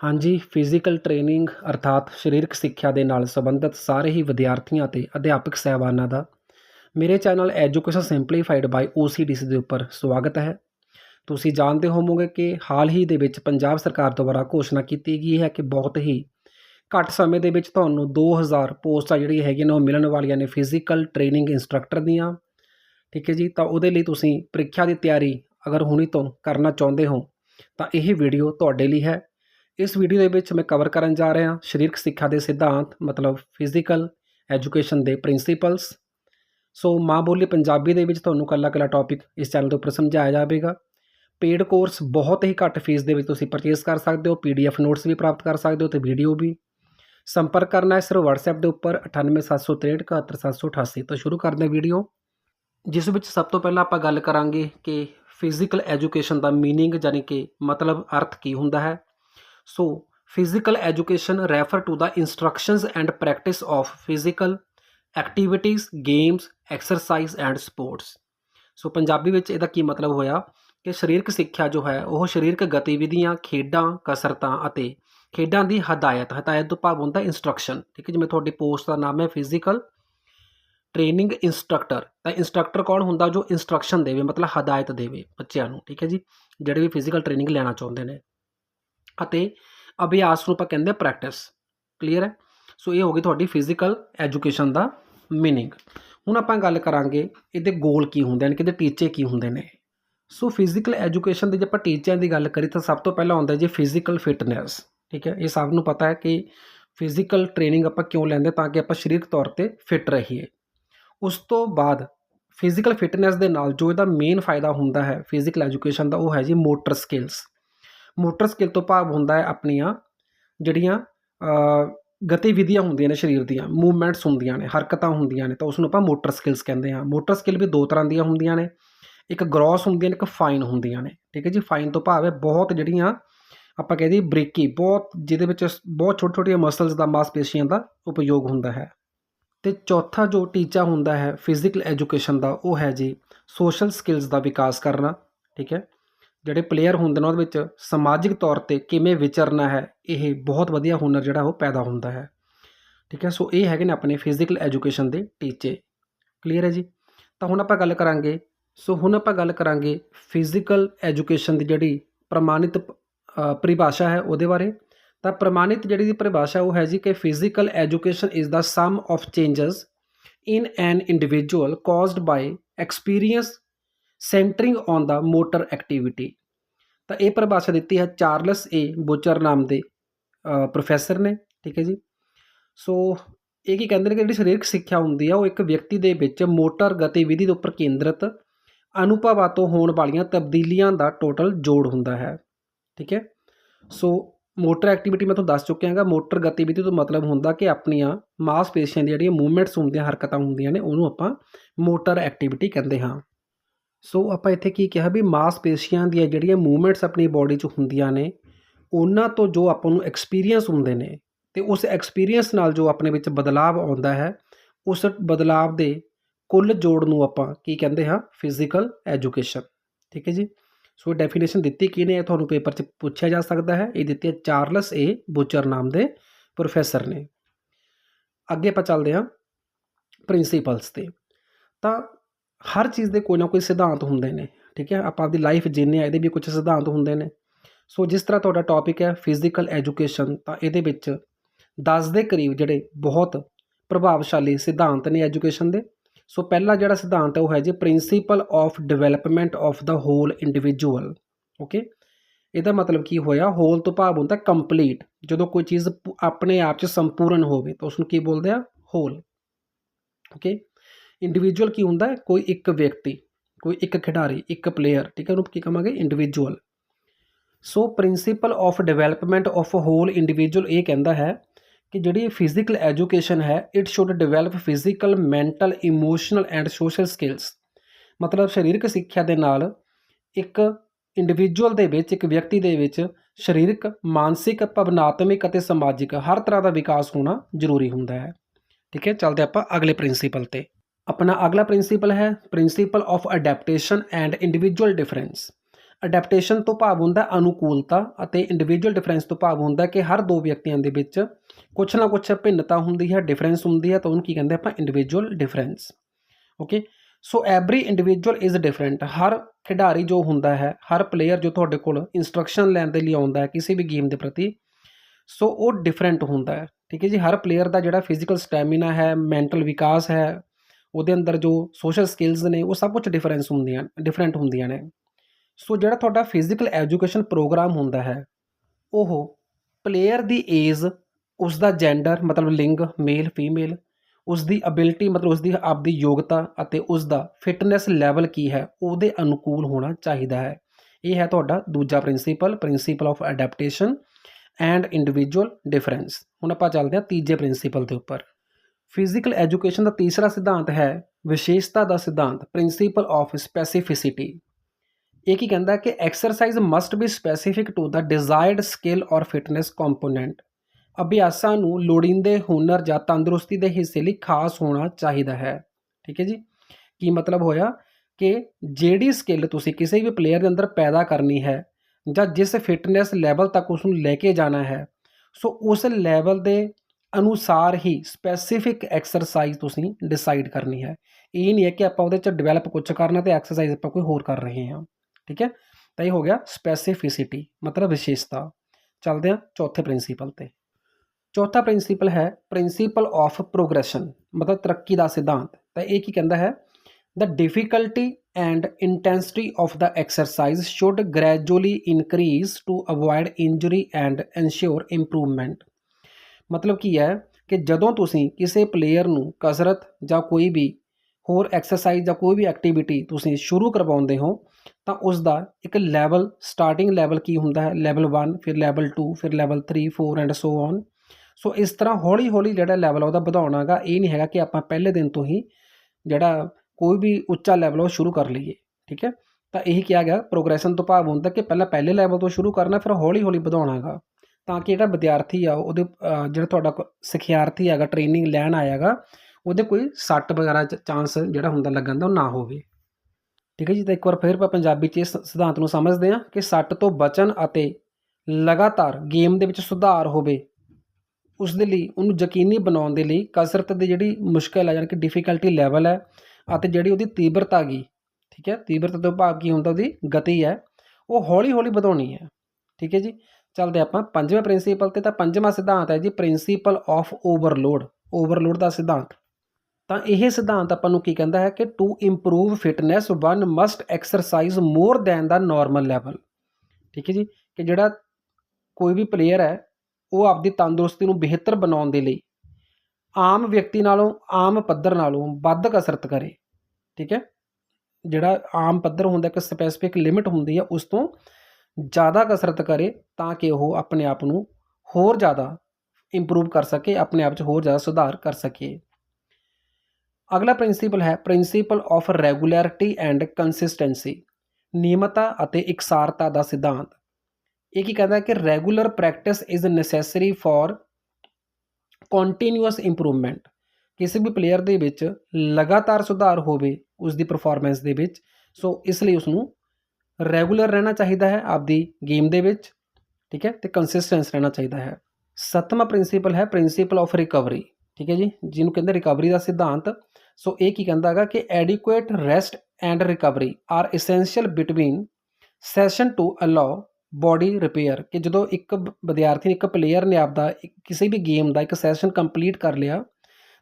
ਹਾਂਜੀ physical training ਅਰਥਾਤ ਸਰੀਰਕ ਸਿੱਖਿਆ ਦੇ ਨਾਲ ਸੰਬੰਧਿਤ ਸਾਰੇ ਹੀ ਵਿਦਿਆਰਥੀਆਂ ਅਤੇ ਅਧਿਆਪਕ ਸਹਿਬਾਨਾਂ ਦਾ ਮੇਰੇ channel education simplified by OCDC ਦੇ ਉੱਪਰ ਸਵਾਗਤ ਹੈ। ਤੁਸੀਂ ਜਾਣਦੇ ਹੋਵੋਗੇ ਕਿ ਹਾਲ ਹੀ ਦੇ ਵਿੱਚ ਪੰਜਾਬ ਸਰਕਾਰ ਦੁਆਰਾ ਘੋਸ਼ਣਾ ਕੀਤੀ ਗਈ ਹੈ ਕਿ ਬਹੁਤ ਹੀ ਘੱਟ ਸਮੇਂ ਦੇ ਵਿੱਚ ਤੁਹਾਨੂੰ 2000 ਪੋਸਟਾਂ ਜਿਹੜੀਆਂ ਹੈਗੀਆਂ ਨੇ ਉਹ ਮਿਲਣ ਵਾਲੀਆਂ ਨੇ ਫਿਜ਼ੀਕਲ ਟ੍ਰੇਨਿੰਗ ਇੰਸਟ੍ਰਕਟਰ ਦੀਆਂ। ਠੀਕ ਹੈ ਜੀ, ਤਾਂ ਉਹਦੇ ਲਈ ਤੁਸੀਂ ਪ੍ਰੀਖਿਆ ਦੀ ਤਿਆਰੀ ਅਗਰ ਹੁਣੀ ਤੋਂ ਕਰਨਾ ਚਾਹੁੰਦੇ ਹੋ, ਤਾਂ ਇਹ ਵੀਡੀਓ ਤੁਹਾਡੇ ਲਈ ਹੈ। ਇਸ ਵੀਡੀਓ ਦੇ ਵਿੱਚ ਮੈਂ ਕਵਰ ਕਰਨ ਜਾ ਰਿਹਾ ਸਰੀਰਕ ਸਿੱਖਿਆ ਦੇ ਸਿਧਾਂਤ ਮਤਲਬ ਫਿਜ਼ੀਕਲ ਐਜੂਕੇਸ਼ਨ ਦੇ ਪ੍ਰਿੰਸੀਪਲਸ ਸੋ ਮਾਂ ਬੋਲੀ ਪੰਜਾਬੀ ਦੇ ਵਿੱਚ ਤੁਹਾਨੂੰ ਕੱਲਾ ਕੱਲਾ ਟੌਪਿਕ ਇਸ ਚੈਨਲ ਦੇ ਉੱਪਰ ਸਮਝਾਇਆ ਜਾਵੇਗਾ ਪੇਡ ਕੋਰਸ ਬਹੁਤ ਹੀ ਘੱਟ ਫੀਸ ਦੇ ਵਿੱਚ ਤੁਸੀਂ ਪਰਚੇਸ ਕਰ ਸਕਦੇ ਹੋ ਪੀਡੀਐਫ ਨੋਟਸ ਵੀ ਪ੍ਰਾਪਤ ਕਰ ਸਕਦੇ ਹੋ ਤੇ ਵੀਡੀਓ ਵੀ ਸੰਪਰਕ ਕਰਨਾ ਹੈ ਸਿਰਫ WhatsApp ਦੇ ਉੱਪਰ 9876371788 ਤੋਂ ਸ਼ੁਰੂ ਕਰਦੇ ਹਾਂ ਵੀਡੀਓ ਜਿਸ ਵਿੱਚ ਸਭ ਤੋਂ ਪਹਿਲਾਂ ਆਪਾਂ ਗੱਲ ਕਰਾਂਗੇ ਕਿ ਫਿਜ਼ੀਕਲ ਐਜੂਕੇਸ਼ਨ ਦਾ मीनिंग ਯਾਨੀ ਕਿ ਮਤਲਬ ਅਰਥ ਕੀ ਹੁੰਦਾ ਹੈ So physical education refer to the instructions and practice of physical activities games exercise and sports so Punjabi ਵਿੱਚ ਇਹਦਾ ਕੀ ਮਤਲਬ ਹੋਇਆ ਕਿ ਸਰੀਰਕ ਸਿੱਖਿਆ ਜੋ ਹੈ, ਉਹ ਸਰੀਰਕ ਗਤੀਵਿਧੀਆਂ, ਖੇਡਾਂ, ਕਸਰਤਾਂ ਅਤੇ ਖੇਡਾਂ ਦੀ ਹਦਾਇਤ ਹਦਾਇਤ ਤੋਂ ਭਾਵ ਹੁੰਦਾ ਇਨਸਟਰਕਸ਼ਨ ਠੀਕ ਹੈ ਜਿਵੇਂ ਤੁਹਾਡੀ ਪੋਸਟ ਦਾ ਨਾਮ ਹੈ ਫਿਜ਼ੀਕਲ ਟ੍ਰੇਨਿੰਗ ਇੰਸਟ੍ਰਕਟਰ ਤਾਂ ਇੰਸਟ੍ਰਕਟਰ ਕੌਣ ਹੁੰਦਾ ਜੋ ਇਨਸਟਰਕਸ਼ਨ ਦੇਵੇ, ਮਤਲਬ ਹਦਾਇਤ ਦੇਵੇ ਬੱਚਿਆਂ ਨੂੰ, ਠੀਕ ਹੈ ਜੀ, ਜਿਹੜੇ ਵੀ ਫਿਜ਼ੀਕਲ ਟ੍ਰੇਨਿੰਗ ਲੈਣਾ ਚਾਹੁੰਦੇ ਨੇ। ਅਤੇ ਅਭਿਆਸ ਨੂੰ ਆਪਾਂ ਕਹਿੰਦੇ ਪ੍ਰੈਕਟਿਸ ਕਲੀਅਰ ਹੈ ਸੋ ਇਹ ਹੋ ਗਈ ਤੁਹਾਡੀ ਫਿਜ਼ੀਕਲ ਐਜੂਕੇਸ਼ਨ ਦਾ मीनिंग ਹੁਣ ਆਪਾਂ ਗੱਲ ਕਰਾਂਗੇ ਇਹਦੇ ਗੋਲ ਕੀ ਹੁੰਦੇ ਨੇ ਕਿਤੇ ਟੀਚੇ ਕੀ ਹੁੰਦੇ ਨੇ ਸੋ ਫਿਜ਼ੀਕਲ ਐਜੂਕੇਸ਼ਨ ਦੇ ਜੇ ਆਪਾਂ ਟੀਚਿਆਂ ਦੀ ਗੱਲ ਕਰੀ ਤਾਂ ਸਭ ਤੋਂ ਪਹਿਲਾਂ ਆਉਂਦਾ ਜੀ ਫਿਜ਼ੀਕਲ ਫਿਟਨੈਸ ਠੀਕ ਹੈ ਇਹ ਸਭ ਨੂੰ ਪਤਾ ਹੈ ਕਿ ਫਿਜ਼ੀਕਲ ਟ੍ਰੇਨਿੰਗ ਆਪਾਂ ਕਿਉਂ ਲੈਂਦੇ ਤਾਂ ਕਿ ਆਪਾਂ ਸਰੀਰਕ ਤੌਰ ਤੇ ਫਿਟ ਰਹੀਏ ਉਸ ਤੋਂ ਬਾਅਦ ਫਿਜ਼ੀਕਲ ਫਿਟਨੈਸ ਦੇ ਨਾਲ ਜੋ ਇਹਦਾ ਮੇਨ ਫਾਇਦਾ ਹੁੰਦਾ ਹੈ ਫਿਜ਼ੀਕਲ ਐਜੂਕੇਸ਼ਨ ਦਾ ਉਹ ਹੈ ਜੀ ਮੋਟਰ ਸਕਿੱਲਸ ਮੋਟਰ ਸਕਿੱਲ ਤੋਂ ਭਾਵ ਹੁੰਦਾ ਹੈ ਆਪਣੀਆਂ ਜਿਹੜੀਆਂ ਗਤੀਵਿਧੀਆਂ ਹੁੰਦੀਆਂ ਨੇ ਸਰੀਰ ਦੀਆਂ, ਮੂਵਮੈਂਟਸ ਹੁੰਦੀਆਂ ਨੇ, ਹਰਕਤਾਂ ਹੁੰਦੀਆਂ ਨੇ ਤਾਂ ਉਸ ਨੂੰ ਆਪਾਂ ਮੋਟਰ ਸਕਿੱਲਸ ਕਹਿੰਦੇ ਹਾਂ। ਮੋਟਰ ਸਕਿੱਲ ਵੀ ਦੋ ਤਰ੍ਹਾਂ ਦੀਆਂ ਹੁੰਦੀਆਂ ਨੇ, ਇੱਕ ਗ੍ਰੋਸ ਹੁੰਦੀਆਂ ਨੇ, ਇੱਕ ਫਾਈਨ ਹੁੰਦੀਆਂ ਨੇ, ਠੀਕ ਹੈ ਜੀ? ਫਾਈਨ ਤੋਂ ਭਾਵ ਹੈ ਬਹੁਤ ਜਿਹੜੀਆਂ ਆਪਾਂ ਕਹਿੰਦੇ ਬਰੀਕੀ, ਬਹੁਤ ਜਿਹਦੇ ਵਿੱਚ ਬਹੁਤ ਛੋਟੇ ਛੋਟੀਆਂ ਮਸਲਸ ਦਾ, ਮਾਸਪੇਸ਼ੀਆਂ ਦਾ ਉਪਯੋਗ ਹੁੰਦਾ ਹੈ। ਤੇ ਚੌਥਾ ਜੋ ਟੀਚਾ ਹੁੰਦਾ ਹੈ ਫਿਜ਼ੀਕਲ ਐਜੂਕੇਸ਼ਨ ਦਾ, ਉਹ ਹੈ ਜੀ ਸੋਸ਼ਲ ਸਕਿੱਲਸ ਦਾ ਵਿਕਾਸ ਕਰਨਾ, ਠੀਕ ਹੈ? ਜਿਹੜੇ ਪਲੇਅਰ ਹੁੰਦੇ ਨੇ ਉਹਦੇ ਵਿੱਚ ਸਮਾਜਿਕ ਤੌਰ ਤੇ ਕਿਵੇਂ ਵਿਚਰਨਾ ਹੈ, ਇਹ ਬਹੁਤ ਵਧੀਆ ਹੁਨਰ ਜਿਹੜਾ ਉਹ ਪੈਦਾ ਹੁੰਦਾ ਹੈ। ਠੀਕ ਹੈ, ਸੋ ਇਹ ਹੈਗੇ ਨੇ ਆਪਣੇ ਫਿਜ਼ੀਕਲ ਐਜੂਕੇਸ਼ਨ ਦੇ ਟੀਚੇ। ਕਲੀਅਰ ਹੈ ਜੀ? ਤਾਂ ਹੁਣ ਆਪਾਂ ਗੱਲ ਕਰਾਂਗੇ, ਸੋ ਹੁਣ ਆਪਾਂ ਗੱਲ ਕਰਾਂਗੇ ਫਿਜ਼ੀਕਲ ਐਜੂਕੇਸ਼ਨ ਦੀ ਜਿਹੜੀ ਪ੍ਰਮਾਣਿਤ ਪਰਿਭਾਸ਼ਾ ਹੈ ਉਹਦੇ ਬਾਰੇ। ਤਾਂ ਪ੍ਰਮਾਣਿਤ ਜਿਹੜੀ ਦੀ ਪਰਿਭਾਸ਼ਾ ਉਹ ਹੈ ਜੀ ਕਿ physical education is the sum of changes in an individual caused by experience centering on the motor activity. ਤਾਂ ਇਹ ਪਰਿਭਾਸ਼ਾ ਦਿੱਤੀ ਹੈ ਚਾਰਲਸ ਏ ਬੋਚਰ ਨਾਮ ਦੇ ਪ੍ਰੋਫੈਸਰ ਨੇ, ਠੀਕ ਹੈ ਜੀ। ਸੋ ਇਹ ਕੀ ਕਹਿੰਦੇ ਨੇ ਕਿ ਜਿਹੜੀ ਸਰੀਰਕ ਸਿੱਖਿਆ ਹੁੰਦੀ ਆ, ਉਹ ਇੱਕ ਵਿਅਕਤੀ ਦੇ ਵਿੱਚ ਮੋਟਰ ਗਤੀਵਿਧੀ ਦੇ ਉੱਪਰ ਕੇਂਦਰਿਤ ਅਨੁਭਵਾਂ ਤੋਂ ਹੋਣ ਵਾਲੀਆਂ ਤਬਦੀਲੀਆਂ ਦਾ ਟੋਟਲ ਜੋੜ ਹੁੰਦਾ ਹੈ, ਠੀਕ ਹੈ। ਸੋ ਮੋਟਰ ਐਕਟੀਵਿਟੀ ਮੈਂ ਤੁਹਾਨੂੰ ਦੱਸ ਚੁੱਕਿਆ ਹਾਂਗਾ, ਮੋਟਰ ਗਤੀਵਿਧੀ ਤੋਂ ਮਤਲਬ ਹੁੰਦਾ ਕਿ ਆਪਣੀਆਂ ਮਾਸਪੇਸ਼ੀਆਂ ਦੀਆਂ ਜਿਹੜੀਆਂ ਮੂਵਮੈਂਟਸ ਹੁੰਦੀਆਂ, ਹਰਕਤਾਂ ਹੁੰਦੀਆਂ ਨੇ, ਉਹਨੂੰ ਆਪਾਂ ਮੋਟਰ ਐਕਟੀਵਿਟੀ ਕਹਿੰਦੇ ਹਾਂ। ਸੋ ਆਪਾਂ ਇੱਥੇ ਕੀ ਕਿਹਾ ਵੀ ਮਾਸਪੇਸ਼ੀਆਂ ਦੀਆਂ ਜਿਹੜੀਆਂ ਮੂਵਮੈਂਟਸ ਆਪਣੀ ਬਾਡੀ 'ਚ ਹੁੰਦੀਆਂ ਨੇ, ਉਹਨਾਂ ਤੋਂ ਜੋ ਆਪਾਂ ਨੂੰ ਐਕਸਪੀਰੀਅੰਸ ਹੁੰਦੇ ਨੇ ਤੇ ਉਸ ਐਕਸਪੀਰੀਅੰਸ ਨਾਲ ਜੋ ਆਪਣੇ ਵਿੱਚ ਬਦਲਾਵ ਆਉਂਦਾ ਹੈ, ਉਸ ਬਦਲਾਵ ਦੇ ਕੁੱਲ ਜੋੜ ਨੂੰ ਆਪਾਂ ਕੀ ਕਹਿੰਦੇ ਹਾਂ ਫਿਜ਼ੀਕਲ ਐਜੂਕੇਸ਼ਨ ਠੀਕ ਹੈ ਜੀ? ਸੋ ਡੈਫੀਨੇਸ਼ਨ ਦਿੱਤੀ ਕਿਹਨੇ ਹੈ ਤੁਹਾਨੂੰ ਪੇਪਰ 'ਚ ਪੁੱਛਿਆ ਜਾ ਸਕਦਾ ਹੈ। ਇਹ ਦਿੱਤੀ ਹੈ ਚਾਰਲਸ ਏ ਬੁਚਰ ਨਾਮ ਦੇ ਪ੍ਰੋਫੈਸਰ ਨੇ। ਅੱਗੇ ਆਪਾਂ ਚੱਲਦੇ ਹਾਂ ਪ੍ਰਿੰਸੀਪਲਸ ਤੇ। ਤਾਂ ਹਰ ਚੀਜ਼ ਦੇ ਕੋਈ ਨਾ ਕੋਈ ਸਿਧਾਂਤ ਹੁੰਦੇ ਨੇ, ਠੀਕ ਹੈ? ਆਪਾਂ ਆਪਦੀ ਲਾਈਫ ਜੀਨੇ ਆ, ਇਹਦੇ ਵੀ ਕੁਝ ਸਿਧਾਂਤ ਹੁੰਦੇ ਨੇ। ਸੋ ਜਿਸ ਤਰ੍ਹਾਂ ਤੁਹਾਡਾ ਟੌਪਿਕ ਹੈ ਫਿਜ਼ੀਕਲ ਐਜੂਕੇਸ਼ਨ ਤਾਂ ਇਹਦੇ ਵਿੱਚ 10 ਦੇ ਕਰੀਬ ਜਿਹੜੇ ਬਹੁਤ ਪ੍ਰਭਾਵਸ਼ਾਲੀ ਸਿਧਾਂਤ ਨੇ ਐਜੂਕੇਸ਼ਨ ਦੇ। ਸੋ ਪਹਿਲਾ ਜਿਹੜਾ ਸਿਧਾਂਤ ਹੈ ਉਹ ਹੈ ਜੀ principle of development of the whole individual okay ਇਹਦਾ ਮਤਲਬ ਕੀ ਹੋਇਆ? ਹੋਲ ਤੋਂ ਭਾਵ ਹੁੰਦਾ ਕੰਪਲੀਟ ਜਦੋਂ ਕੋਈ ਚੀਜ਼ ਆਪਣੇ ਆਪ 'ਚ ਸੰਪੂਰਨ ਹੋਵੇ ਤਾਂ ਉਸ ਨੂੰ ਕੀ ਬੋਲਦੇ ਆ? ਹੋਲ ਓਕੇ ਇੰਡੀਵਿਜੂਅਲ ਕੀ ਹੁੰਦਾ ਕੋਈ ਇੱਕ ਵਿਅਕਤੀ, ਕੋਈ ਇੱਕ ਖਿਡਾਰੀ, ਇੱਕ ਪਲੇਅਰ ਠੀਕ ਹੈ? ਉਹਨੂੰ ਕੀ ਕਹਾਂਗੇ? Individual so principle of development of whole individual ਇਹ ਕਹਿੰਦਾ ਹੈ ਕਿ ਜਿਹੜੀ ਫਿਜ਼ੀਕਲ ਐਜੂਕੇਸ਼ਨ ਹੈ it should develop physical mental emotional and social skills ਮਤਲਬ ਸਰੀਰਕ ਸਿੱਖਿਆ ਦੇ ਨਾਲ ਇੱਕ ਇੰਡੀਵਿਜੂਅਲ ਦੇ ਵਿੱਚ, ਇੱਕ ਵਿਅਕਤੀ ਦੇ ਵਿੱਚ ਸਰੀਰਕ, ਮਾਨਸਿਕ, ਭਾਵਨਾਤਮਿਕ ਅਤੇ ਸਮਾਜਿਕ ਹਰ ਤਰ੍ਹਾਂ ਦਾ ਵਿਕਾਸ ਹੋਣਾ ਜ਼ਰੂਰੀ ਹੁੰਦਾ ਹੈ। ਠੀਕ ਹੈ? ਚੱਲਦੇ ਆਪਾਂ ਅਗਲੇ ਪ੍ਰਿੰਸੀਪਲ ਤੇ। ਆਪਣਾ ਅਗਲਾ ਪ੍ਰਿੰਸੀਪਲ ਹੈ, principle of adaptation and individual difference. Adaptation ਤੋਂ ਭਾਵ ਹੁੰਦਾ ਅਨੁਕੂਲਤਾ ਅਤੇ ਇੰਡੀਵਿਜੂਅਲ ਡਿਫਰੈਂਸ ਤੋਂ ਭਾਵ ਹੁੰਦਾ ਕਿ ਹਰ ਦੋ ਵਿਅਕਤੀਆਂ ਦੇ ਵਿੱਚ ਕੁਛ ਨਾ ਕੁਛ ਭਿੰਨਤਾ ਹੁੰਦੀ ਹੈ, ਡਿਫਰੈਂਸ ਹੁੰਦੀ ਹੈ ਤਾਂ ਉਹਨੂੰ ਕੀ ਕਹਿੰਦੇ ਆਪਾਂ individual difference. Okay so every individual is different ਹਰ ਖਿਡਾਰੀ ਜੋ ਹੁੰਦਾ ਹੈ, ਹਰ ਪਲੇਅਰ ਜੋ ਤੁਹਾਡੇ ਕੋਲ ਇਨਸਟਰਕਸ਼ਨ ਲੈਣ ਦੇ ਲਈ ਆਉਂਦਾ ਹੈ, ਕਿਸੇ ਵੀ ਗੇਮ ਦੇ ਪ੍ਰਤੀ ਸੋ ਉਹ ਡਿਫਰੈਂਟ ਹੁੰਦਾ ਹੈ। ਠੀਕ ਹੈ ਜੀ? ਹਰ ਪਲੇਅਰ ਦਾ ਜਿਹੜਾ ਫਿਜ਼ੀਕਲ ਸਟੈਮਿਨਾ ਹੈ ਮੈਂਟਲ ਵਿਕਾਸ ਹੈ ਉਹਦੇ ਅੰਦਰ ਜੋ ਸੋਸ਼ਲ ਸਕਿੱਲਸ ਨੇ, ਉਹ ਸਭ ਕੁਝ ਡਿਫਰੈਂਸ ਹੁੰਦੀਆਂ ਡਿਫਰੈਂਟ ਹੁੰਦੀਆਂ ਨੇ। ਸੋ ਜਿਹੜਾ ਤੁਹਾਡਾ ਫਿਜ਼ੀਕਲ ਐਜੂਕੇਸ਼ਨ ਪ੍ਰੋਗਰਾਮ ਹੁੰਦਾ ਹੈ, ਉਹ ਪਲੇਅਰ ਦੀ ਏਜ ਉਸ ਦਾ ਜੈਂਡਰ ਮਤਲਬ ਲਿੰਗ ਮੇਲ ਫੀਮੇਲ ਉਸ ਦੀ ਅਬਿਲਿਟੀ ਮਤਲਬ ਉਸ ਦੀ ਆਪਦੀ ਯੋਗਤਾ ਅਤੇ ਉਸ ਦਾ ਫਿਟਨੈਸ ਲੈਵਲ ਕੀ ਹੈ, ਉਹਦੇ ਅਨੁਕੂਲ ਹੋਣਾ ਚਾਹੀਦਾ ਹੈ। ਇਹ ਹੈ ਤੁਹਾਡਾ ਦੂਜਾ principle principle of adaptation and individual difference ਹੁਣ ਆਪਾਂ ਚੱਲਦੇ ਹਾਂ ਤੀਜੇ ਪ੍ਰਿੰਸੀਪਲ ਦੇ ਉੱਪਰ। ਫਿਜ਼ੀਕਲ ਐਜੂਕੇਸ਼ਨ ਦਾ ਤੀਸਰਾ ਸਿਧਾਂਤ ਹੈ ਵਿਸ਼ੇਸ਼ਤਾ ਦਾ ਸਿਧਾਂਤ ਪ੍ਰਿੰਸੀਪਲ ਆਫ ਸਪੈਸੀਫਿਸਿਟੀ ਇਹ ਕੀ ਕਹਿੰਦਾ ਕਿ exercise must be specific to the desired skill or fitness component ਅਭਿਆਸਾਂ ਨੂੰ ਲੋੜੀਂਦੇ ਹੁਨਰ ਜਾਂ ਤੰਦਰੁਸਤੀ ਦੇ ਹਿੱਸੇ ਲਈ ਖਾਸ ਹੋਣਾ ਚਾਹੀਦਾ ਹੈ। ਠੀਕ ਹੈ ਜੀ? ਕੀ ਮਤਲਬ ਹੋਇਆ ਕਿ ਜਿਹੜੀ ਸਕਿੱਲ ਤੁਸੀਂ ਕਿਸੇ ਵੀ ਪਲੇਅਰ ਦੇ ਅੰਦਰ ਪੈਦਾ ਕਰਨੀ ਹੈ ਜਾਂ ਜਿਸ ਫਿਟਨੈਸ ਲੈਵਲ ਤੱਕ ਉਸ ਨੂੰ ਲੈ ਕੇ ਜਾਣਾ ਹੈ, ਸੋ ਉਸ ਲੈਵਲ ਦੇ ਅਨੁਸਾਰ ਹੀ ਸਪੈਸੀਫਿਕ ਐਕਸਰਸਾਈਜ਼ ਤੁਸੀਂ ਡਿਸਾਈਡ ਕਰਨੀ ਹੈ। ਇਹ ਨਹੀਂ ਹੈ ਕਿ ਆਪਾਂ ਉਹਦੇ ਚ ਡਿਵੈਲਪ ਕੁਝ ਕਰਨਾ ਤੇ ਐਕਸਰਸਾਈਜ਼ ਆਪਾਂ ਕੋਈ ਹੋਰ ਕਰ ਰਹੇ ਹਾਂ। ਠੀਕ ਹੈ? ਤਾਂ ਇਹ ਹੋ ਗਿਆ ਸਪੈਸੀਫਿਸਿਟੀ ਮਤਲਬ ਵਿਸ਼ੇਸ਼ਤਾ। ਚੱਲਦੇ ਹਾਂ ਚੌਥੇ ਪ੍ਰਿੰਸੀਪਲ ਤੇ। ਚੌਥਾ ਪ੍ਰਿੰਸੀਪਲ ਹੈ ਪ੍ਰਿੰਸੀਪਲ ਆਫ ਪ੍ਰੋਗਰੈਸ਼ਨ ਮਤਲਬ ਤਰੱਕੀ ਦਾ ਸਿਧਾਂਤ। ਤਾਂ ਇਹ ਕੀ ਕਹਿੰਦਾ ਹੈ? The difficulty and intensity of the exercise should gradually increase to avoid injury and ensure improvement ਮਤਲਬ ਕੀ ਹੈ ਕਿ ਜਦੋਂ ਤੁਸੀਂ ਕਿਸੇ ਪਲੇਅਰ ਨੂੰ ਕਸਰਤ ਜਾਂ ਕੋਈ ਵੀ ਹੋਰ ਐਕਸਰਸਾਈਜ਼ ਜਾਂ ਕੋਈ ਵੀ ਐਕਟੀਵਿਟੀ ਤੁਸੀਂ ਸ਼ੁਰੂ ਕਰਵਾਉਂਦੇ ਹੋ, ਤਾਂ ਉਸ ਦਾ ਇੱਕ ਲੈਵਲ ਸਟਾਰਟਿੰਗ ਲੈਵਲ ਕੀ ਹੁੰਦਾ ਹੈ? ਲੈਵਲ 1 ਫਿਰ ਲੈਵਲ 2 ਫਿਰ level 3 4 and so on so ਇਸ ਤਰ੍ਹਾਂ ਹੌਲੀ ਹੌਲੀ ਜਿਹੜਾ ਲੈਵਲ ਉਹਦਾ ਵਧਾਉਣਾਗਾ ਇਹ ਨਹੀਂ ਹੈਗਾ ਕਿ ਆਪਾਂ ਪਹਿਲੇ ਦਿਨ ਤੋਂ ਹੀ ਜਿਹੜਾ ਕੋਈ ਵੀ ਉੱਚਾ ਲੈਵਲ ਉਹ ਸ਼ੁਰੂ ਕਰ ਲਈਏ, ਠੀਕ ਹੈ? ਤਾਂ ਇਹੀ ਕਿਹਾ ਗਿਆ ਪ੍ਰੋਗਰੈਸ਼ਨ ਤੋਂ ਭਾਵ ਹੁੰਦਾ ਕਿ ਪਹਿਲਾਂ ਪਹਿਲੇ ਲੈਵਲ ਤੋਂ ਸ਼ੁਰੂ ਕਰਨਾ, ਫਿਰ ਹੌਲੀ ਹੌਲੀ ਵਧਾਉਣਾਗਾ ਤਾਂ ਕਿ ਜਿਹੜਾ ਵਿਦਿਆਰਥੀ ਆ, ਉਹਦੇ ਜਿਹੜਾ ਤੁਹਾਡਾ ਕ- ਸਿਖਿਆਰਥੀ ਹੈਗਾ ਟ੍ਰੇਨਿੰਗ ਲੈਣ ਆਏਗਾ ਉਹਦੇ ਕੋਈ ਸੱਟ ਵਗੈਰਾ ਚਾਂਸ ਜਿਹੜਾ ਹੁੰਦਾ ਲੱਗਣ ਦਾ, ਉਹ ਨਾ ਹੋਵੇ। ਠੀਕ ਹੈ ਜੀ? ਤਾਂ ਇੱਕ ਵਾਰ ਫਿਰ ਆਪਾਂ ਪੰਜਾਬੀ 'ਚ ਇਸ ਸਿਧਾਂਤ ਨੂੰ ਸਮਝਦੇ ਹਾਂ ਕਿ ਸੱਟ ਤੋਂ ਬਚਣ ਅਤੇ ਲਗਾਤਾਰ ਗੇਮ ਦੇ ਵਿੱਚ ਸੁਧਾਰ ਹੋਵੇ, ਉਸ ਦੇ ਲਈ, ਉਹਨੂੰ ਯਕੀਨੀ ਬਣਾਉਣ ਦੇ ਲਈ ਕਸਰਤ ਦੀ ਜਿਹੜੀ ਮੁਸ਼ਕਲ ਹੈ ਯਾਨੀ ਕਿ ਡਿਫਿਕਲਟੀ ਲੈਵਲ ਹੈ ਅਤੇ ਜਿਹੜੀ ਉਹਦੀ ਤੀਬਰਤਾ ਗਈ ਠੀਕ ਹੈ? ਤੀਬਰਤਾ ਤੋਂ ਭਾਵ ਕੀ ਹੁੰਦਾ, ਉਹਦੀ ਗਤੀ ਹੈ, ਉਹ ਹੌਲੀ ਹੌਲੀ ਵਧਾਉਣੀ ਹੈ। ਠੀਕ ਹੈ ਜੀ? ਚੱਲਦੇ ਆਪਾਂ, ਪੰਜਵੇਂ ਪ੍ਰਿੰਸੀਪਲ ਤੇ ਤਾਂ ਪੰਜਵਾਂ ਸਿਧਾਂਤ ਹੈ ਜੀ ਪ੍ਰਿੰਸੀਪਲ ਆਫ ਓਵਰਲੋਡ ਓਵਰਲੋਡ ਦਾ ਸਿਧਾਂਤ। ਤਾਂ ਇਹ ਸਿਧਾਂਤ ਆਪਾਂ ਨੂੰ ਕੀ ਕਹਿੰਦਾ ਹੈ ਕਿ to improve fitness one must exercise more than the normal level ਠੀਕ ਹੈ ਜੀ? ਕਿ ਜਿਹੜਾ ਕੋਈ ਵੀ ਪਲੇਅਰ ਹੈ, ਉਹ ਆਪਦੀ ਤੰਦਰੁਸਤੀ ਨੂੰ ਬਿਹਤਰ ਬਣਾਉਣ ਦੇ ਲਈ ਆਮ ਵਿਅਕਤੀ ਨਾਲੋਂ, ਆਮ ਪੱਧਰ ਨਾਲੋਂ ਵੱਧ ਕਸਰਤ ਕਰੇ। ਠੀਕ ਹੈ? ਜਿਹੜਾ ਆਮ ਪੱਧਰ ਹੁੰਦਾ, ਇੱਕ ਸਪੈਸੀਫਿਕ ਲਿਮਿਟ ਹੁੰਦੀ ਹੈ, ਉਸ ਤੋਂ ਜ਼ਿਆਦਾ ਕਸਰਤ ਕਰੇ ਤਾਂ ਕਿ ਉਹ ਆਪਣੇ ਆਪ ਨੂੰ ਹੋਰ ਜ਼ਿਆਦਾ ਇੰਪਰੂਵ ਕਰ ਸਕੇ, ਆਪਣੇ ਆਪ 'ਚ ਹੋਰ ਜ਼ਿਆਦਾ ਸੁਧਾਰ ਕਰ ਸਕੇ। ਅਗਲਾ ਪ੍ਰਿੰਸੀਪਲ ਹੈ principle of regularity and consistency ਨਿਯਮਤਾ ਅਤੇ ਇਕਸਾਰਤਾ ਦਾ ਸਿਧਾਂਤ। ਇਹ ਕੀ ਕਹਿੰਦਾ ਹੈ ਕਿ regular practice is necessary for continuous improvement ਕਿਸੇ ਵੀ ਪਲੇਅਰ ਦੇ ਵਿੱਚ ਲਗਾਤਾਰ ਸੁਧਾਰ ਹੋਵੇ ਉਸ ਦੀ ਪਰਫਾਰਮੈਂਸ ਦੇ ਵਿੱਚ, ਸੋ ਇਸ ਲਈ ਉਸ ਨੂੰ ਰੈਗੂਲਰ ਰਹਿਣਾ ਚਾਹੀਦਾ ਹੈ ਆਪਦੀ ਗੇਮ ਦੇ ਵਿੱਚ, ਠੀਕ ਹੈ, ਤੇ ਕੰਸਿਸਟੈਂਸ ਰਹਿਣਾ ਚਾਹੀਦਾ ਹੈ। ਸੱਤਵਾਂ ਪ੍ਰਿੰਸੀਪਲ ਹੈ ਪ੍ਰਿੰਸੀਪਲ ਆਫ ਰਿਕਵਰੀ ਠੀਕ ਹੈ ਜੀ, ਜਿਹਨੂੰ ਕਹਿੰਦੇ ਰਿਕਵਰੀ ਦਾ ਸਿਧਾਂਤ। ਸੋ ਇਹ ਕੀ ਕਹਿੰਦਾ ਹੈਗਾ ਕਿ adequate rest and recovery are essential between session to allow body repair ਕਿ ਜਦੋਂ ਇੱਕ ਵਿਦਿਆਰਥੀ ਨੇ ਇੱਕ ਪਲੇਅਰ ਨੇ ਆਪਦਾ ਕਿਸੇ ਵੀ ਗੇਮ ਦਾ ਇੱਕ ਸੈਸ਼ਨ ਕੰਪਲੀਟ ਕਰ ਲਿਆ,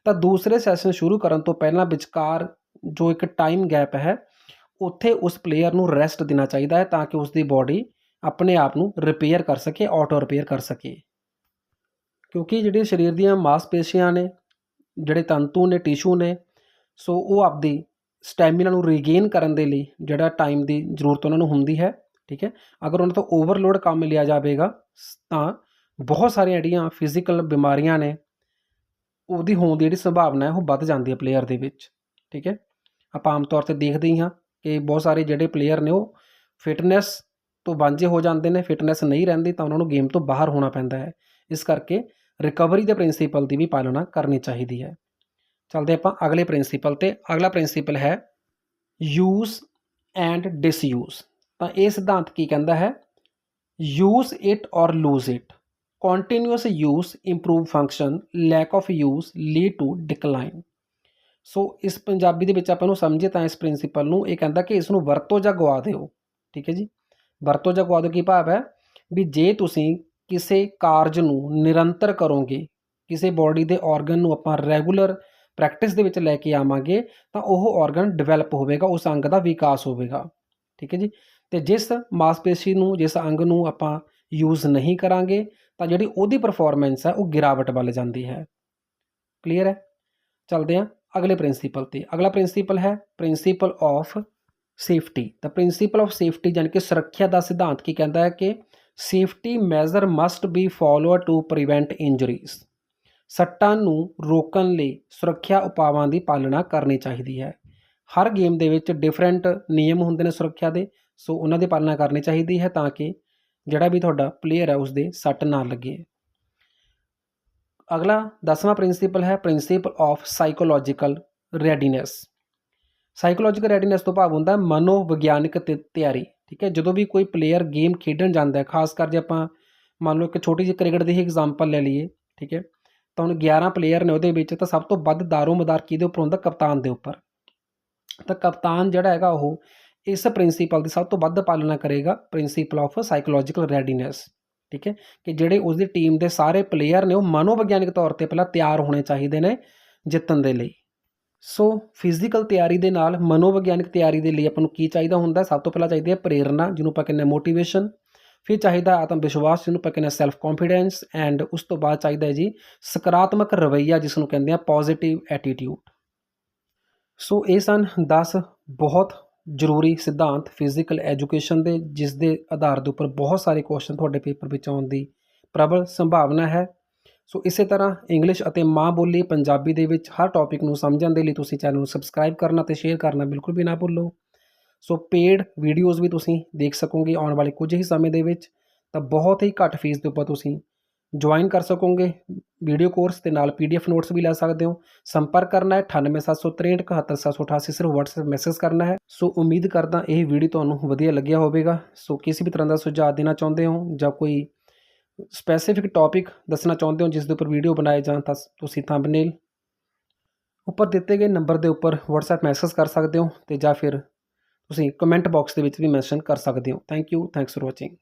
ਤਾਂ ਦੂਸਰੇ ਸੈਸ਼ਨ ਸ਼ੁਰੂ ਕਰਨ ਤੋਂ ਪਹਿਲਾਂ ਵਿਚਕਾਰ ਜੋ ਇੱਕ ਟਾਈਮ ਗੈਪ ਹੈ ਉੱਥੇ ਉਸ ਪਲੇਅਰ ਨੂੰ ਰੈਸਟ ਦੇਣਾ ਚਾਹੀਦਾ ਹੈ ਤਾਂ ਕਿ ਉਸ ਦੀ ਬਾਡੀ ਆਪਣੇ ਆਪ ਨੂੰ ਰਿਪੇਅਰ ਕਰ ਸਕੇ ਆਟੋ ਰਿਪੇਅਰ ਕਰ ਸਕੇ। ਕਿਉਂਕਿ ਜਿਹੜੇ ਸਰੀਰ ਦੀਆਂ ਮਾਸਪੇਸ਼ੀਆਂ ਨੇ, ਜਿਹੜੇ ਤੰਤੂ ਨੇ ਟਿਸ਼ੂ ਨੇ, ਸੋ ਉਹ ਆਪਦੀ ਸਟੈਮਿਨਾ ਨੂੰ ਰੀਗੇਨ ਕਰਨ ਦੇ ਲਈ ਜਿਹੜਾ ਟਾਈਮ ਦੀ ਜ਼ਰੂਰਤ ਉਹਨਾਂ ਨੂੰ ਹੁੰਦੀ ਹੈ, ਠੀਕ ਹੈ? ਅਗਰ ਉਹਨਾਂ ਤੋਂ ਓਵਰਲੋਡ ਕੰਮ ਲਿਆ ਜਾਵੇਗਾ ਸ- ਤਾਂ ਬਹੁਤ ਸਾਰੀਆਂ ਜਿਹੜੀਆਂ ਫਿਜ਼ੀਕਲ ਬਿਮਾਰੀਆਂ ਨੇ, ਉਹਦੀ ਹੋਣ ਦੀ ਜਿਹੜੀ ਸੰਭਾਵਨਾ ਹੈ ਉਹ ਵੱਧ ਜਾਂਦੀ ਹੈ ਪਲੇਅਰ ਦੇ ਵਿੱਚ, ਠੀਕ ਹੈ? ਆਪਾਂ ਆਮ ਤੌਰ ਤੇ ਦੇਖਦੇ ਹੀ ਹਾਂ। ਕਿ ਬਹੁਤ ਸਾਰੇ ਜਿਹੜੇ ਪਲੇਅਰ ਨੇ ਉਹ ਫਿਟਨੈਸ ਤੋਂ ਵਾਂਝੇ ਹੋ ਜਾਂਦੇ ਨੇ ਫਿਟਨੈਸ ਨਹੀਂ ਰਹਿੰਦੀ ਤਾਂ ਉਹਨਾਂ ਨੂੰ ਗੇਮ ਤੋਂ ਬਾਹਰ ਹੋਣਾ ਪੈਂਦਾ ਹੈ। ਇਸ ਕਰਕੇ ਰਿਕਵਰੀ ਦੇ ਪ੍ਰਿੰਸੀਪਲ ਦੀ ਵੀ ਪਾਲਣਾ ਕਰਨੀ ਚਾਹੀਦੀ ਹੈ। ਚਲਦੇ ਆਪਾਂ ਅਗਲੇ ਪ੍ਰਿੰਸੀਪਲ ਤੇ। ਅਗਲਾ ਪ੍ਰਿੰਸੀਪਲ ਹੈ ਯੂਜ਼ ਐਂਡ ਡਿਸਯੂਜ਼ ਤਾਂ ਇਹ ਸਿਧਾਂਤ ਕੀ ਕਹਿੰਦਾ ਹੈ? Use it or lose it continuous use improve function lack of use lead to decline so ਇਸ ਪੰਜਾਬੀ ਦੇ ਵਿੱਚ ਆਪਾਂ ਨੂੰ ਸਮਝੇ ਤਾਂ ਇਸ ਪ੍ਰਿੰਸੀਪਲ ਨੂੰ, ਇਹ ਕਹਿੰਦਾ ਕਿ ਇਸ ਨੂੰ ਵਰਤੋ ਜਾਂ ਗਵਾ ਦਿਓ, ਠੀਕ ਹੈ ਜੀ? ਵਰਤੋ ਜਾਂ ਗਵਾ ਦਿਓ ਕੀ ਭਾਵ ਹੈ? ਵੀ ਜੇ ਤੁਸੀਂ ਕਿਸੇ ਕਾਰਜ ਨੂੰ ਨਿਰੰਤਰ ਕਰੋਗੇ, ਕਿਸੇ ਬਾਡੀ ਦੇ ਆਰਗਨ ਨੂੰ ਆਪਾਂ ਰੈਗੂਲਰ ਪ੍ਰੈਕਟਿਸ ਦੇ ਵਿੱਚ ਲੈ ਕੇ ਆਵਾਂਗੇ, ਤਾਂ ਉਹ ਆਰਗਨ ਡਿਵੈਲਪ ਹੋਵੇਗਾ, ਉਸ ਅੰਗ ਦਾ ਵਿਕਾਸ ਹੋਵੇਗਾ, ਠੀਕ ਹੈ ਜੀ? ਤੇ ਜਿਸ ਮਾਸਪੇਸ਼ੀ ਨੂੰ, ਜਿਸ ਅੰਗ ਨੂੰ ਆਪਾਂ ਯੂਜ਼ ਨਹੀਂ ਕਰਾਂਗੇ, ਤਾਂ ਜਿਹੜੀ ਉਹਦੀ ਪਰਫਾਰਮੈਂਸ ਹੈ, ਉਹ ਗਿਰਾਵਟ ਵੱਲ ਜਾਂਦੀ ਹੈ। ਕਲੀਅਰ ਹੈ? ਚਲਦੇ ਹਾਂ। ਅਗਲੇ ਪ੍ਰਿੰਸੀਪਲ ਤੇ। ਅਗਲਾ ਪ੍ਰਿੰਸੀਪਲ ਹੈ ਪ੍ਰਿੰਸੀਪਲ ਆਫ ਸੇਫਟੀ। ਤਾਂ ਪ੍ਰਿੰਸੀਪਲ ਆਫ ਸੇਫਟੀ ਜਾਣੀ ਕਿ ਸੁਰੱਖਿਆ ਦਾ ਸਿਧਾਂਤ ਕੀ ਕਹਿੰਦਾ ਹੈ ਕਿ safety measure must be followed to prevent injuries. ਸੱਟਾਂ ਨੂੰ ਰੋਕਣ ਲਈ ਸੁਰੱਖਿਆ ਉਪਾਵਾਂ ਦੀ ਪਾਲਣਾ ਕਰਨੀ ਚਾਹੀਦੀ ਹੈ। ਹਰ ਗੇਮ ਦੇ ਵਿੱਚ ਡਿਫਰੈਂਟ ਨਿਯਮ ਹੁੰਦੇ ਨੇ ਸੁਰੱਖਿਆ ਦੇ, ਸੋ ਉਹਨਾਂ ਦੀ ਪਾਲਣਾ ਕਰਨੀ ਚਾਹੀਦੀ ਹੈ ਤਾਂ ਕਿ ਜਿਹੜਾ ਵੀ ਤੁਹਾਡਾ ਪਲੇਅਰ ਹੈ ਉਸ ਦੇ ਸੱਟ ਨਾ ਲੱਗੇ। ਅਗਲਾ ਦਸਵਾਂ ਪ੍ਰਿੰਸੀਪਲ ਹੈ principle of psychological readiness. Psychological readiness ਤੋਂ ਭਾਵ ਹੁੰਦਾ ਮਨੋਵਿਗਿਆਨਿਕ ਤਿ- ਤਿਆਰੀ, ਠੀਕ ਹੈ? ਜਦੋਂ ਵੀ ਕੋਈ ਪਲੇਅਰ ਗੇਮ ਖੇਡਣ ਜਾਂਦਾ ਹੈ, ਖਾਸ ਕਰ ਜੇ ਆਪਾਂ ਮੰਨ ਲਓ ਇੱਕ ਛੋਟੀ ਜਿਹੀ ਕ੍ਰਿਕਟ ਦੀ ਹੀ ਐਗਜ਼ਾਮਪਲ ਲੈ ਲਈਏ, ਠੀਕ ਹੈ? ਤਾਂ ਹੁਣ 11 ਪਲੇਅਰ ਨੇ ਉਹਦੇ ਵਿੱਚ ਤਾਂ ਸਭ ਤੋਂ ਵੱਧ ਦਾਰੋ-ਮਦਾਰ ਕਿਹਦੇ ਉੱਪਰ ਹੁੰਦਾ? ਕਪਤਾਨ ਦੇ ਉੱਪਰ। ਤਾਂ ਕਪਤਾਨ ਜਿਹੜਾ ਹੈਗਾ ਉਹ ਇਸ ਪ੍ਰਿੰਸੀਪਲ ਦੀ ਸਭ ਤੋਂ ਵੱਧ ਪਾਲਣਾ ਕਰੇਗਾ, ਪ੍ਰਿੰਸੀਪਲ ਆਫ ਸਾਈਕੋਲੋਜੀਕਲ ਰੈਡੀਨੈਸ। ਠੀਕ ਹੈ, ਕਿ ਜਿਹੜੇ ਉਸ ਦੀ ਟੀਮ ਦੇ ਸਾਰੇ ਪਲੇਅਰ ਨੇ ਉਹ ਮਨੋਵਿਗਿਆਨਿਕ ਤੌਰ ਤੇ ਪਹਿਲਾਂ ਤਿਆਰ ਹੋਣੇ ਚਾਹੀਦੇ ਨੇ ਜਿੱਤਣ ਦੇ ਲਈ। ਸੋ ਫਿਜ਼ੀਕਲ ਤਿਆਰੀ ਦੇ ਨਾਲ ਮਨੋਵਿਗਿਆਨਿਕ ਤਿਆਰੀ ਦੇ ਲਈ ਆਪਾਂ ਨੂੰ ਕੀ ਚਾਹੀਦਾ ਹੁੰਦਾ? ਸਭ ਤੋਂ ਪਹਿਲਾਂ ਚਾਹੀਦੀ ਹੈ ਪ੍ਰੇਰਨਾ ਜਿਹਨੂੰ ਆਪਾਂ ਕਹਿੰਦੇ ਮੋਟੀਵੇਸ਼ਨ ਫਿਰ ਚਾਹੀਦਾ ਆਤਮ ਵਿਸ਼ਵਾਸ ਜਿਹਨੂੰ ਆਪਾਂ ਕਹਿੰਦੇ ਸੈਲਫ ਕੌਨਫੀਡੈਂਸ ਐਂਡ ਉਸ ਤੋਂ ਬਾਅਦ ਚਾਹੀਦਾ ਹੈ ਜੀ ਸਕਾਰਾਤਮਕ ਰਵੱਈਆ, ਜਿਸ ਨੂੰ ਕਹਿੰਦੇ ਆ ਪੋਜ਼ਿਟਿਵ ਐਟੀਟਿਊਡ ਸੋ ਇਹ ਸਨ 10 ਬਹੁਤ ਜ਼ਰੂਰੀ ਸਿਧਾਂਤ ਫਿਜ਼ੀਕਲ ਐਜੂਕੇਸ਼ਨ ਦੇ ਜਿਸ ਦੇ ਆਧਾਰ ਦੇ ਉੱਪਰ ਬਹੁਤ ਸਾਰੇ ਕੁਐਸਚਨ ਤੁਹਾਡੇ ਪੇਪਰ ਵਿੱਚ ਆਉਣ ਦੀ ਪ੍ਰਬਲ ਸੰਭਾਵਨਾ ਹੈ। ਸੋ ਇਸੇ ਤਰ੍ਹਾਂ ਇੰਗਲਿਸ਼ ਅਤੇ ਮਾਂ ਬੋਲੀ ਪੰਜਾਬੀ ਦੇ ਵਿੱਚ ਹਰ ਟੌਪਿਕ ਨੂੰ ਸਮਝਣ ਦੇ ਲਈ ਤੁਸੀਂ ਚੈਨਲ ਨੂੰ ਸਬਸਕ੍ਰਾਈਬ ਕਰਨਾ ਤੇ ਸ਼ੇਅਰ ਕਰਨਾ ਬਿਲਕੁਲ ਵੀ ਨਾ ਭੁੱਲੋ। ਸੋ ਪੇਡ ਵੀਡੀਓਜ਼ ਵੀ ਤੁਸੀਂ ਦੇਖ ਸਕੋਗੇ ਆਉਣ ਵਾਲੇ ਕੁਝ ਹੀ ਸਮੇਂ ਦੇ ਵਿੱਚ। ਤਾਂ ਬਹੁਤ ਹੀ ਘੱਟ ਫੀਸ ਦੇ ਉੱਪਰ ਤੁਸੀਂ ਜੁਆਇਨ ਕਰ ਸਕੋਗੇ। ਵੀਡੀਓ ਕੋਰਸ ਤੇ ਨਾਲ ਪੀਡੀਐਫ ਨੋਟਸ ਵੀ ਲੈ ਸਕਦੇ ਹੋ। ਸੰਪਰਕ ਕਰਨਾ ਹੈ 9876371788 ਸਿਰਫ WhatsApp ਮੈਸੇਜ ਕਰਨਾ ਹੈ। ਸੋ ਉਮੀਦ ਕਰਦਾ ਇਹ ਵੀਡੀਓ ਤੁਹਾਨੂੰ ਵਧੀਆ ਲੱਗਿਆ ਹੋਵੇਗਾ। ਸੋ ਕਿਸੇ ਵੀ ਤਰ੍ਹਾਂ ਦਾ ਸੁਝਾਅ ਦੇਣਾ ਚਾਹੁੰਦੇ ਹੋ ਜਾਂ ਕੋਈ ਸਪੈਸੀਫਿਕ ਟੌਪਿਕ ਦੱਸਣਾ ਚਾਹੁੰਦੇ ਹੋ ਜਿਸ ਦੇ ਉੱਪਰ ਵੀਡੀਓ ਬਣਾਏ ਜਾਂ ਤਾਂ ਤੁਸੀਂ ਥੰਬਨੇਲ ਉੱਪਰ ਦਿੱਤੇ ਗਏ ਨੰਬਰ ਦੇ ਉੱਪਰ WhatsApp ਮੈਸੇਜ ਕਰ ਸਕਦੇ ਹੋ ਤੇ ਜਾਂ ਫਿਰ ਤੁਸੀਂ ਕਮੈਂਟ ਬਾਕਸ ਦੇ ਵਿੱਚ ਵੀ ਮੈਂਸ਼ਨ ਕਰ ਸਕਦੇ ਹੋ। Thank you thanks for watching